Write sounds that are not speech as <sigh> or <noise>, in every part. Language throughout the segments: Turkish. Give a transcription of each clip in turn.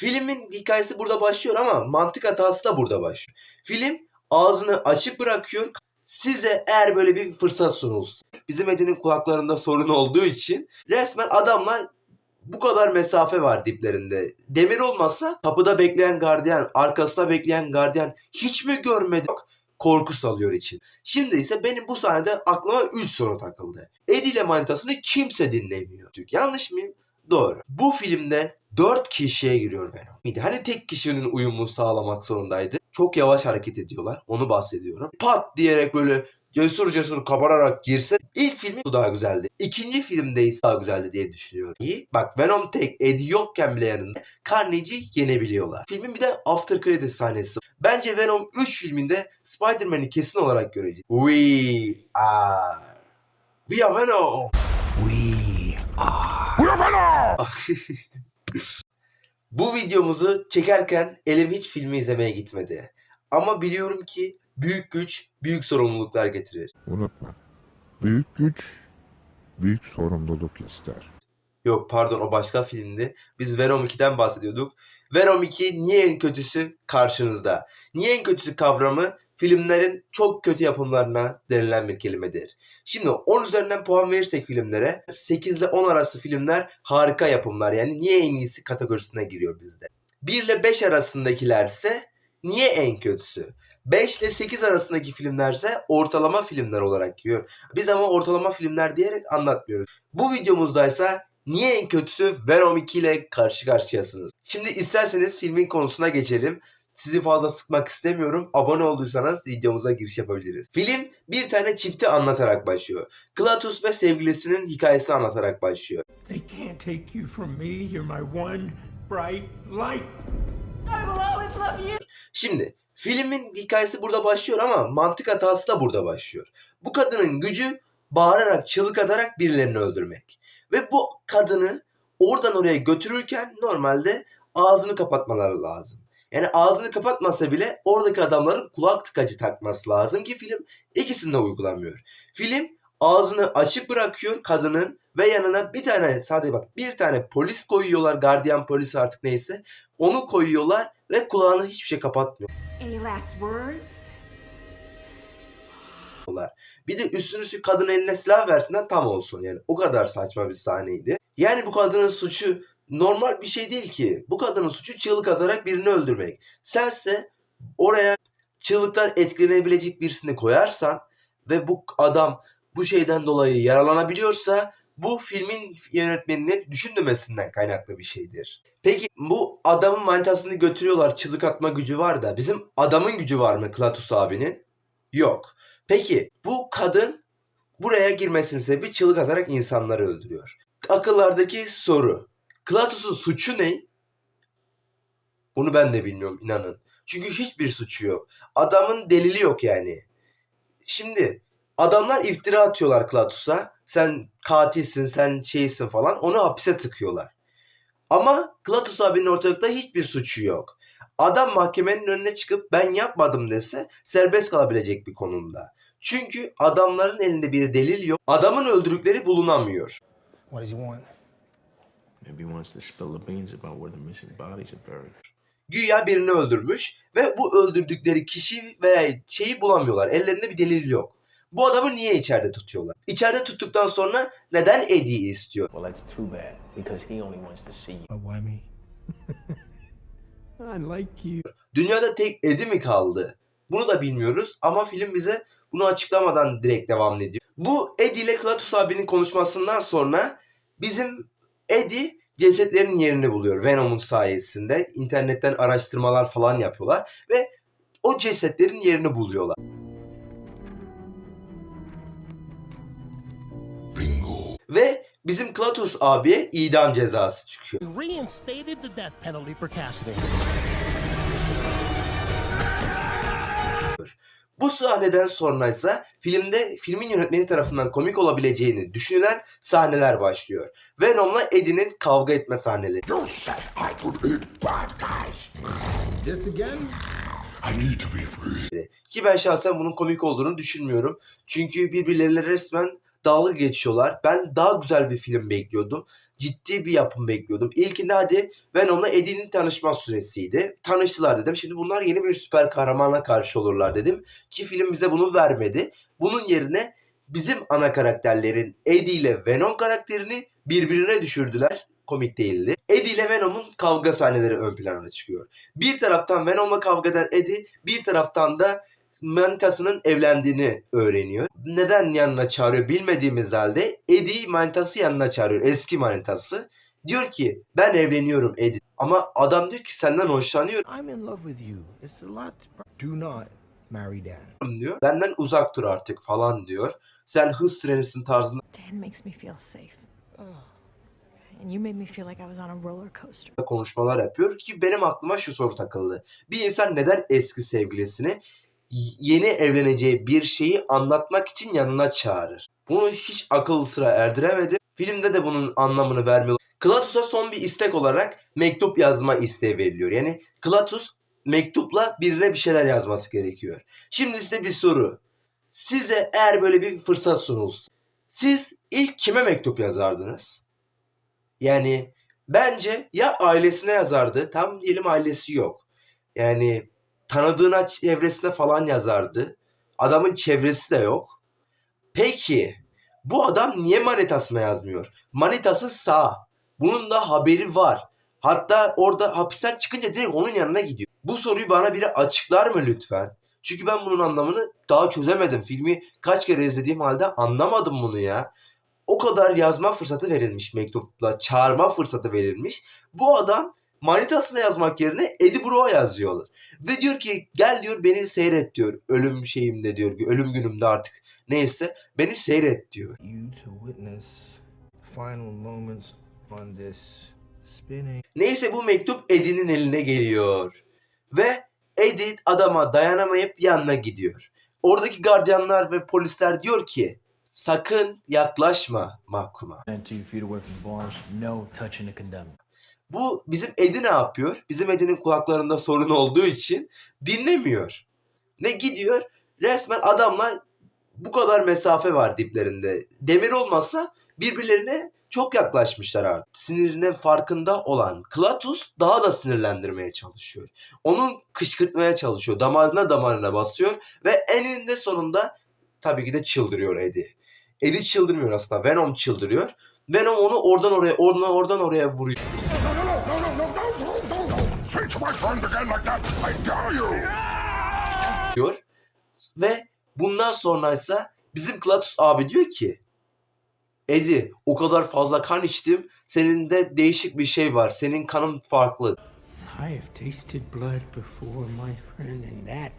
Filmin hikayesi burada başlıyor ama mantık hatası da burada başlıyor. Film ağzını açık bırakıyor. Size eğer böyle bir fırsat sunulsa. Bizim Edin'in kulaklarında sorun olduğu için resmen adamla bu kadar mesafe var diplerinde. Demir olmasa kapıda bekleyen gardiyan, arkasında bekleyen gardiyan hiç mi görmedi? Korku salıyor için. Şimdi ise benim bu sahnede aklıma 3 soru takıldı. Eddie ile manitasını kimse dinlemiyor. Yanlış mıyım? Doğru. Bu filmde 4 kişiye giriyor Venom. Hani tek kişinin uyumunu sağlamak zorundaydı. Çok yavaş hareket ediyorlar. Onu bahsediyorum. Pat diyerek böyle cesur cesur kabararak girse ilk filmi daha güzeldi. İkinci filmde ise daha güzeldi diye düşünüyorum. İyi. Bak Venom tek Eddie yokken bile yanında Carnage'i yenebiliyorlar. Filmin bir de after credit sahnesi. Bence Venom 3 filminde Spider-Man'i kesin olarak göreceğiz. We are We are Venom. <laughs> Bu videomuzu çekerken elim hiç filmi izlemeye gitmedi. Ama biliyorum ki büyük güç büyük sorumluluklar getirir. Unutma. Büyük güç büyük sorumluluk ister. Yok pardon o başka filmdi. Biz Venom 2'den bahsediyorduk. Venom 2 niye en kötüsü karşınızda. Niye en kötüsü kavramı filmlerin çok kötü yapımlarına denilen bir kelimedir. Şimdi 10 üzerinden puan verirsek filmlere 8 ile 10 arası filmler harika yapımlar. Yani niye en iyisi kategorisine giriyor bizde. 1 ile 5 arasındakilerse niye en kötüsü? 5 ile 8 arasındaki filmlerse ortalama filmler olarak giriyor. Biz ama ortalama filmler diyerek anlatmıyoruz. Bu videomuzdaysa niye en kötüsü Venom 2 ile karşı karşıyasınız. Şimdi isterseniz filmin konusuna geçelim. Sizi fazla sıkmak istemiyorum. Abone olduysanız videomuza giriş yapabiliriz. Film bir tane çifti anlatarak başlıyor. Klatus ve sevgilisinin hikayesini anlatarak başlıyor. They can't take you from me. You're my one bright light. I will always love you. Şimdi filmin hikayesi burada başlıyor ama mantık hatası da burada başlıyor. Bu kadının gücü bağırarak çığlık atarak birilerini öldürmek. Ve bu kadını oradan oraya götürürken normalde ağzını kapatmaları lazım. Yani ağzını kapatmasa bile oradaki adamların kulak tıkacı takması lazım ki film ikisini de uygulamıyor. Film ağzını açık bırakıyor kadının ve yanına bir tane sadece bak bir tane polis koyuyorlar gardiyan polis artık neyse onu koyuyorlar ve kulağını hiçbir şey kapatmıyor. Any last words? Bir de üstüne üstlük kadın eline silah versinler tam olsun yani. O kadar saçma bir sahneydi. Yani bu kadının suçu normal bir şey değil ki. Bu kadının suçu çığlık atarak birini öldürmek. Sense oraya çığlıktan etkilenebilecek birisini koyarsan ve bu adam bu şeyden dolayı yaralanabiliyorsa bu filmin yönetmeninin düşünmemesinden kaynaklı bir şeydir. Peki bu adamın manitasını götürüyorlar çığlık atma gücü var da bizim adamın gücü var mı Klatus abinin? Yok. Peki bu kadın buraya girmesinin sebebi çığlık atarak insanları öldürüyor. Akıllardaki soru. Klatus'un suçu ne? Bunu ben de bilmiyorum inanın. Çünkü hiçbir suçu yok. Adamın delili yok yani. Şimdi adamlar iftira atıyorlar Klatus'a. Sen katilsin, sen şeysin falan. Onu hapise tıkıyorlar. Ama Klatus abinin ortalıkta hiçbir suçu yok. Adam mahkemenin önüne çıkıp ben yapmadım dese serbest kalabilecek bir konumda. Çünkü adamların elinde bir delil yok. Adamın öldürdükleri bulunamıyor. What does he want? Maybe he wants to spill the beans about where the missing bodies are buried. Güya birini öldürmüş ve bu öldürdükleri kişi veya şeyi bulamıyorlar. Ellerinde bir delil yok. Bu adamı niye içeride tutuyorlar? İçeride tuttuktan sonra neden Eddie'yi istiyor? Well, that's too bad because he only wants to see you. But why me? <laughs> I like you. Dünyada tek Eddie mi kaldı? Bunu da bilmiyoruz ama film bize bunu açıklamadan direkt devam ediyor. Bu Eddie ile Klatus abinin konuşmasından sonra bizim Eddie cesetlerin yerini buluyor Venom'un sayesinde. İnternetten araştırmalar falan yapıyorlar ve o cesetlerin yerini buluyorlar. Ve bizim Klatus abiye idam cezası çıkıyor. reinstated the death penalty for Cassidy. Bu sahneden sonra ise filmde filmin yönetmeni tarafından komik olabileceğini düşünülen sahneler başlıyor. Venom'la Eddie'nin kavga etme sahneleri. Ki ben şahsen bunun komik olduğunu düşünmüyorum. Çünkü birbirleriyle resmen dalga geçiyorlar. Ben daha güzel bir film bekliyordum. Ciddi bir yapım bekliyordum. İlkinde hadi Venom'la Eddie'nin tanışma süresiydi. Tanıştılar dedim. Şimdi bunlar yeni bir süper kahramana karşı olurlar dedim. Ki film bize bunu vermedi. Bunun yerine bizim ana karakterlerin Eddie ile Venom karakterini birbirine düşürdüler. Komik değildi. Eddie ile Venom'un kavga sahneleri ön plana çıkıyor. Bir taraftan Venom'la kavga eden Eddie, bir taraftan da manitasının evlendiğini öğreniyor. Neden yanına çağırıyor bilmediğimiz halde Eddie manitası yanına çağırıyor. Eski manitası. Diyor ki ben evleniyorum Eddie. Ama adam diyor ki senden hoşlanıyorum I'm in love with you. It's a lot. Do not marry Dan. diyor. Benden uzak dur artık falan diyor. Sen hız trenisin tarzında Dan makes me feel safe. And you made me feel like I was on a roller coaster. konuşmalar yapıyor ki benim aklıma şu soru takıldı. Bir insan neden eski sevgilisini yeni evleneceği bir şeyi anlatmak için yanına çağırır? Bunu hiç akıl sıra erdiremedim. Filmde de bunun anlamını vermiyor. Klatus'a son bir istek olarak mektup yazma isteği veriliyor. Yani Klatus mektupla birine bir şeyler yazması gerekiyor. Şimdi size bir soru. Size eğer böyle bir fırsat sunulsa, siz ilk kime mektup yazardınız? Yani Bence ya ailesine yazardı. Tam diyelim ailesi yok. Yani tanıdığına çevresine falan yazardı. Adamın çevresi de yok. Peki bu adam niye manitasına yazmıyor? Manitası sağ. Bunun da haberi var. Hatta orada hapisten çıkınca direkt onun yanına gidiyor. Bu soruyu bana biri açıklar mı lütfen? Çünkü ben bunun anlamını daha çözemedim. Filmi kaç kere izlediğim halde anlamadım bunu ya o kadar yazma fırsatı verilmiş mektupla çağırma fırsatı verilmiş. Bu adam manitasına yazmak yerine Eddie Brock'a yazıyorlar. Ve diyor ki gel diyor beni seyret diyor. Ölüm şeyimde diyor. Ölüm günümde artık neyse beni seyret diyor. You to witness final moments on this spinning. Neyse bu mektup Eddie'nin eline geliyor. Ve Eddie adama dayanamayıp yanına gidiyor. Oradaki gardiyanlar ve polisler diyor ki sakın yaklaşma mahkuma. Bu bizim Edi ne yapıyor? Bizim Edi'nin kulaklarında sorun olduğu için dinlemiyor. Ve gidiyor resmen adamla bu kadar mesafe var diplerinde. Demir olmasa birbirlerine çok yaklaşmışlar artık. Sinirine farkında olan Klatus daha da sinirlendirmeye çalışıyor. Onun kışkırtmaya çalışıyor. Damarına damarına basıyor. Ve eninde sonunda tabii ki de çıldırıyor Eddie. Eddie çıldırmıyor aslında. Venom çıldırıyor. Venom onu oradan oraya, oradan oradan oraya vuruyor. Diyor. Ve bundan sonraysa bizim Klatus abi diyor ki Eddie o kadar fazla kan içtim. Senin de değişik bir şey var. Senin kanın farklı. I have tasted blood before, my friend, and that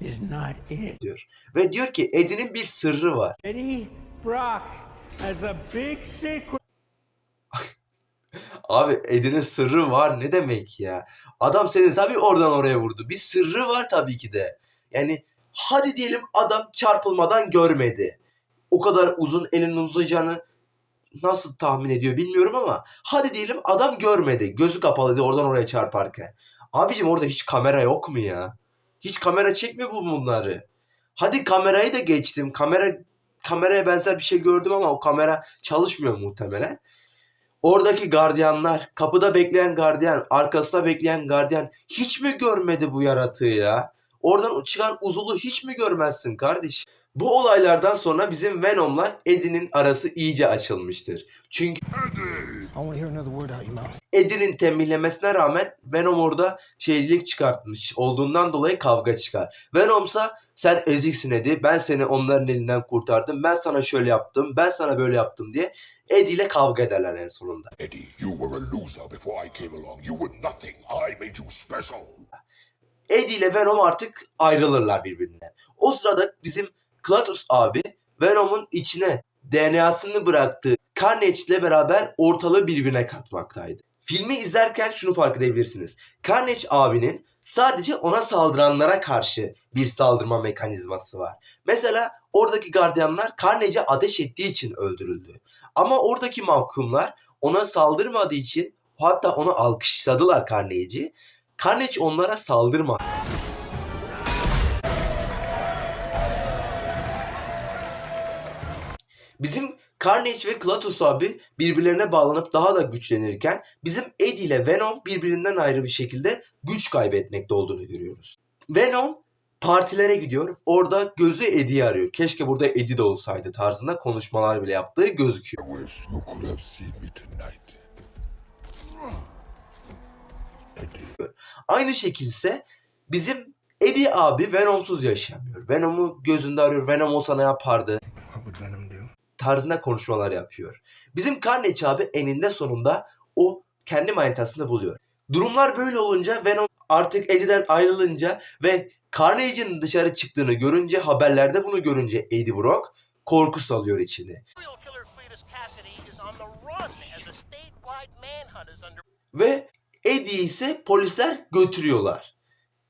is not it. diyor. Ve diyor ki Eddie'nin bir sırrı var. Eddie Brock has a big secret. Abi Eddie'nin sırrı var ne demek ya? Adam seni tabii oradan oraya vurdu. Bir sırrı var tabii ki de. Yani hadi diyelim adam çarpılmadan görmedi. O kadar uzun elinin uzayacağını nasıl tahmin ediyor bilmiyorum ama hadi diyelim adam görmedi. Gözü kapalıydı oradan oraya çarparken. Abicim orada hiç kamera yok mu ya? Hiç kamera çekmiyor bu bunları. Hadi kamerayı da geçtim. Kamera kameraya benzer bir şey gördüm ama o kamera çalışmıyor muhtemelen. Oradaki gardiyanlar, kapıda bekleyen gardiyan, arkasında bekleyen gardiyan hiç mi görmedi bu yaratığı ya? Oradan çıkan uzulu hiç mi görmezsin kardeş? Bu olaylardan sonra bizim Venom'la Eddie'nin arası iyice açılmıştır. Çünkü I want to hear another word out your mouth. Eddie'nin tembihlemesine rağmen Venom orada şeylik çıkartmış olduğundan dolayı kavga çıkar. Venom'sa sen eziksin Eddie ben seni onların elinden kurtardım ben sana şöyle yaptım ben sana böyle yaptım diye Eddie ile kavga ederler en sonunda. Eddie, you were a loser before I came along. You were nothing. I made you special. Eddie ile Venom artık ayrılırlar birbirinden. O sırada bizim Klatus abi Venom'un içine DNA'sını bıraktığı Carnage ile beraber ortalığı birbirine katmaktaydı. Filmi izlerken şunu fark edebilirsiniz. Carnage abinin sadece ona saldıranlara karşı bir saldırma mekanizması var. Mesela oradaki gardiyanlar Carnage'e ateş ettiği için öldürüldü. Ama oradaki mahkumlar ona saldırmadığı için hatta onu alkışladılar Carnage'i. Carnage onlara saldırma. Bizim Carnage ve Klatus abi birbirlerine bağlanıp daha da güçlenirken bizim Eddie ile Venom birbirinden ayrı bir şekilde güç kaybetmekte olduğunu görüyoruz. Venom partilere gidiyor. Orada gözü Eddie'yi arıyor. Keşke burada Eddie de olsaydı tarzında konuşmalar bile yaptığı gözüküyor. Aynı şekilse bizim Eddie abi Venom'suz yaşayamıyor. Venom'u gözünde arıyor. Venom olsa ne yapardı? Tarzında konuşmalar yapıyor. Bizim Carnage abi eninde sonunda o kendi manitasını buluyor. Durumlar böyle olunca Venom artık Eddie'den ayrılınca ve Carnage'in dışarı çıktığını görünce haberlerde bunu görünce Eddie Brock korku salıyor içini. Ve Eddie'yi ise polisler götürüyorlar.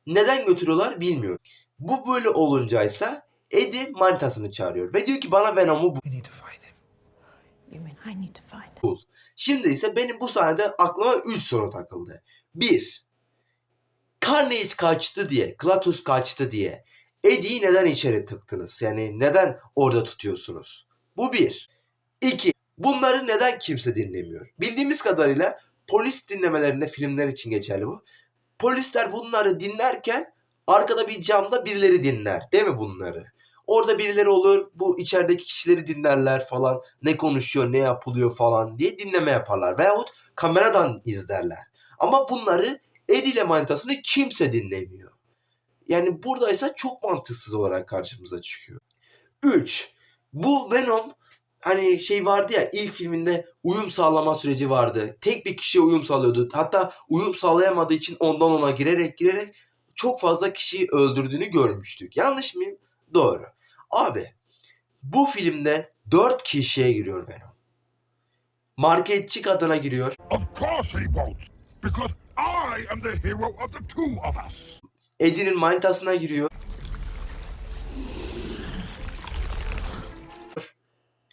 Neden götürüyorlar bilmiyorum. Bu böyle oluncaysa Eddie manitasını çağırıyor ve diyor ki bana Venom'u bul. Şimdi ise benim bu sahnede aklıma 3 soru takıldı. 1. Carnage kaçtı diye, Klatus kaçtı diye Eddie'yi neden içeri tıktınız? Yani neden orada tutuyorsunuz? Bu bir. İki. Bunları neden kimse dinlemiyor? Bildiğimiz kadarıyla polis dinlemelerinde filmler için geçerli bu. Polisler bunları dinlerken arkada bir camda birileri dinler. Değil mi bunları? Orada birileri olur, bu içerideki kişileri dinlerler falan. Ne konuşuyor, ne yapılıyor falan diye dinleme yaparlar. Veyahut kameradan izlerler. Ama bunları Eddie ile manitasını kimse dinlemiyor. Yani buradaysa çok mantıksız olarak karşımıza çıkıyor. 3. Bu Venom hani şey vardı ya ilk filminde uyum sağlama süreci vardı. Tek bir kişiye uyum sağlıyordu. Hatta uyum sağlayamadığı için ondan ona girerek girerek çok fazla kişiyi öldürdüğünü görmüştük. Yanlış mıyım? Doğru. Abi bu filmde 4 kişiye giriyor Venom. Marketçi kadına giriyor. Of course he won't. Because I am the hero of the two of us. Eddie'nin manitasına giriyor.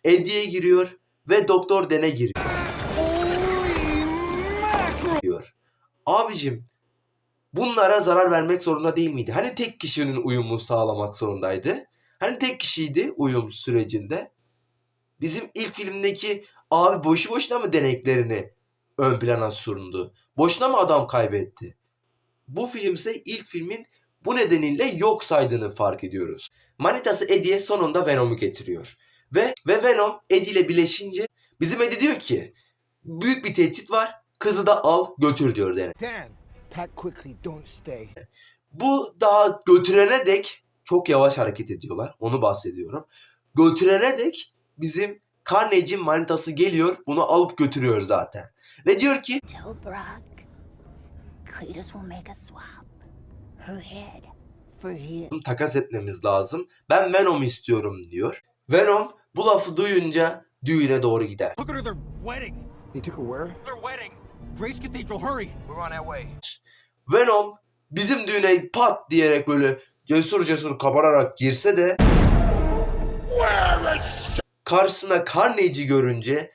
Eddie'ye giriyor ve Doktor Den'e giriyor. Diyor. Abicim bunlara zarar vermek zorunda değil miydi? Hani tek kişinin uyumu sağlamak zorundaydı? Hani tek kişiydi uyum sürecinde? Bizim ilk filmdeki abi boşu boşuna mı deneklerini ön plana sundu? Boşuna mı adam kaybetti? Bu film ise ilk filmin bu nedeniyle yok saydığını fark ediyoruz. Manitası Eddie'ye sonunda Venom'u getiriyor. Ve ve Venom Eddie ile birleşince bizim Eddie diyor ki büyük bir tehdit var kızı da al götür diyor Dene. Dan, pack quickly. Don't stay. Bu daha götürene dek çok yavaş hareket ediyorlar. Onu bahsediyorum. Götürene dek bizim Carnage'in manitası geliyor. Bunu alıp götürüyor zaten. Ve diyor ki Tell Brock, Cletus will make a swap. Her head for his. takas etmemiz lazım. Ben Venom istiyorum diyor. Venom bu lafı duyunca düğüne doğru gider. Look at their wedding. They took her where? Their wedding. Grace Cathedral, hurry. We're on our way. Venom bizim düğüne pat diyerek böyle cesur cesur kabararak girse de Where is karşısına Carnage'i görünce.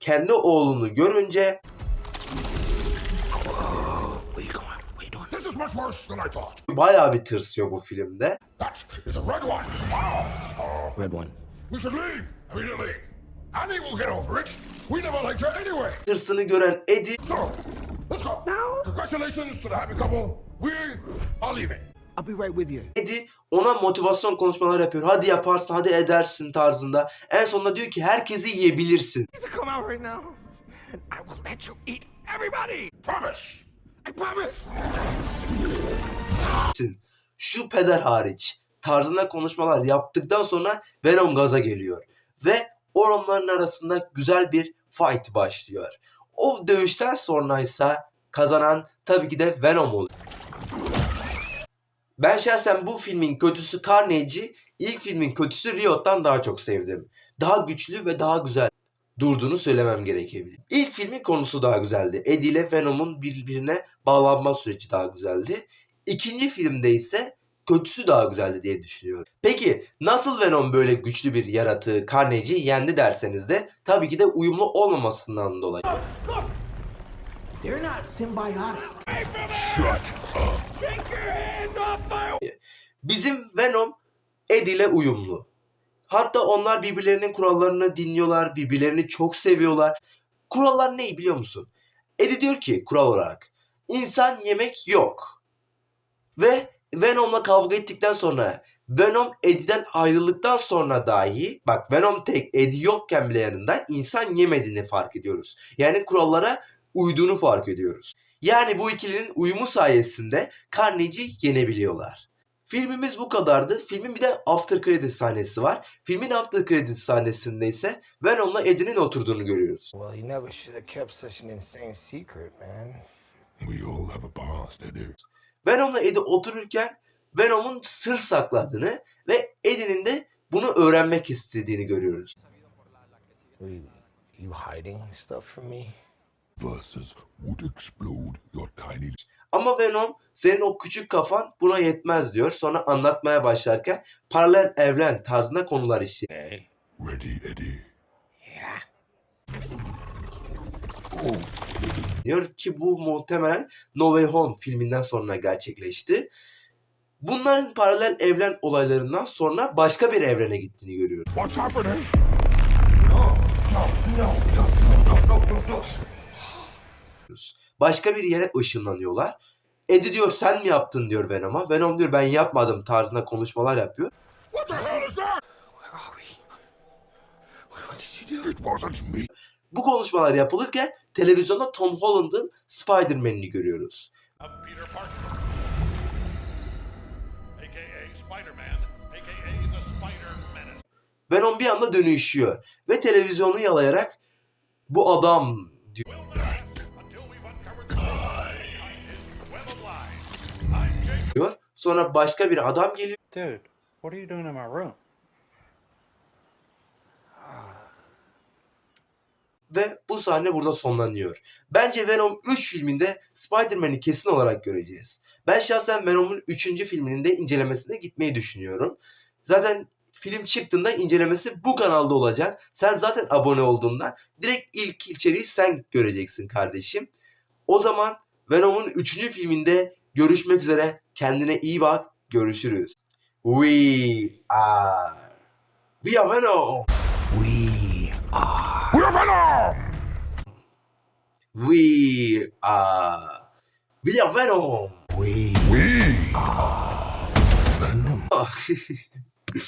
Kendi oğlunu görünce bayağı bir tırsıyor bu filmde. That is a red one. Wow. Red one. We should leave immediately. Annie will get over it. We never liked her anyway. Tırsını gören Eddie So, let's go. Congratulations to the happy couple. We are leaving. I'll be right with you. Eddie ona motivasyon konuşmalar yapıyor. Hadi yaparsın, hadi edersin tarzında. En sonunda diyor ki herkesi yiyebilirsin. Come out right now. And I will let you eat everybody. Promise. I promise. Şu peder hariç tarzında konuşmalar yaptıktan sonra Venom gaza geliyor. Ve onların arasında güzel bir fight başlıyor. O dövüşten sonra ise kazanan tabii ki de Venom oluyor. Ben şahsen bu filmin kötüsü Carnage'i ilk filmin kötüsü Riot'tan daha çok sevdim. Daha güçlü ve daha güzel durduğunu söylemem gerekebilir. İlk filmin konusu daha güzeldi. Eddie ile Venom'un birbirine bağlanma süreci daha güzeldi. İkinci filmde ise kötüsü daha güzeldi diye düşünüyorum. Peki nasıl Venom böyle güçlü bir yaratığı Carnage'i yendi derseniz de tabii ki de uyumlu olmamasından dolayı. They're not symbiotic. Shut up. Bizim Venom Eddie ile uyumlu. Hatta onlar birbirlerinin kurallarını dinliyorlar, birbirlerini çok seviyorlar. Kurallar ne biliyor musun? Eddie diyor ki kural olarak insan yemek yok. Ve Venom'la kavga ettikten sonra Venom Eddie'den ayrıldıktan sonra dahi bak Venom tek Eddie yokken bile yanında insan yemediğini fark ediyoruz. Yani kurallara uyduğunu fark ediyoruz. Yani bu ikilinin uyumu sayesinde Carnage'i yenebiliyorlar. Filmimiz bu kadardı. Filmin bir de after credit sahnesi var. Filmin after credit sahnesinde ise Venom'la Eddie'nin oturduğunu görüyoruz. Well, he never should have kept such an insane secret, man. We all have a past, Eddie. Venom'la Eddie otururken Venom'un sır sakladığını ve Eddie'nin de bunu öğrenmek istediğini görüyoruz. Wait, you hiding stuff from me? Versus would explode your tiny Ama Venom senin o küçük kafan buna yetmez diyor. Sonra anlatmaya başlarken paralel evren tarzında konular işliyor. Ready, Eddie. Diyor ki bu muhtemelen No Way Home filminden sonra gerçekleşti. Bunların paralel evren olaylarından sonra başka bir evrene gittiğini görüyoruz. What's happening? Başka bir yere ışınlanıyorlar. Eddie diyor sen mi yaptın diyor Venom'a. Venom diyor ben yapmadım tarzında konuşmalar yapıyor. What the hell is that? It wasn't me. Bu konuşmalar yapılırken televizyonda Tom Holland'ın Spider-Man'ini görüyoruz. Peter Parker. Venom bir anda dönüşüyor ve televizyonu yalayarak bu adam Sonra başka bir adam geliyor. Dude, what are you doing in my room? Ve bu sahne burada sonlanıyor. Bence Venom 3 filminde Spider-Man'i kesin olarak göreceğiz. Ben şahsen Venom'un 3. filminin de incelemesine gitmeyi düşünüyorum. Zaten film çıktığında incelemesi bu kanalda olacak. Sen zaten abone olduğundan direkt ilk içeriği sen göreceksin kardeşim. O zaman Venom'un 3. filminde görüşmek üzere. Kendine iyi bak. Görüşürüz. We are... We are Venom. We are Venom! We are... We are Venom. We are Venom. <laughs>